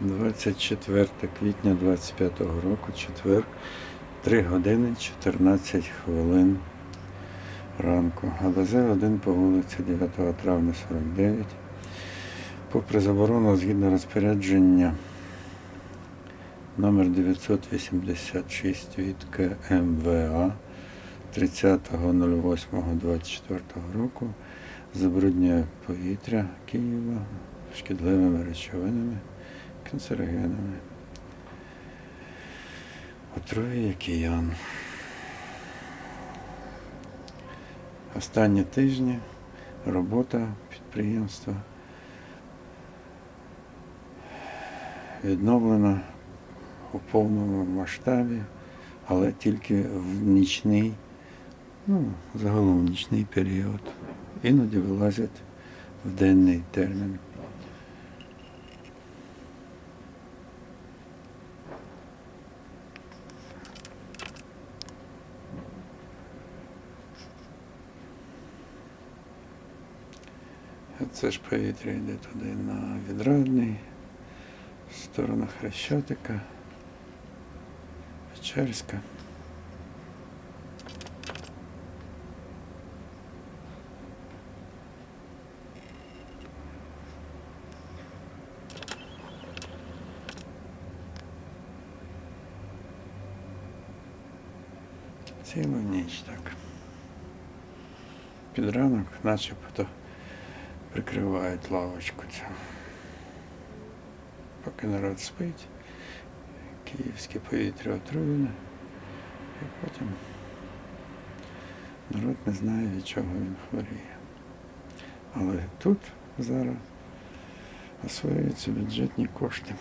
24 квітня 25 року, четвер, 3 години 14 хвилин ранку. ГДЗ 1 по вулиці 9 травня 49. Попри заборону згідно розпорядження номер 986 від КМВА 30.08.24 року забруднює повітря Києва шкідливими речовинами, канцерогенами. Отруює киян. Останні тижні робота підприємства відновлена у повному масштабі, але тільки в нічний, ну, загалом в нічний період. Іноді вилазять в денний термін. Це ж повітря йде туди на відрадний, в сторону Хрещатика, Печерська. Цілу ніч так. Під ранок начебто прикривають лавочку цю. Поки народ спить, київське повітря отруєне, і потім народ не знає, від чого він хворіє. Але тут зараз освоюються бюджетні кошти.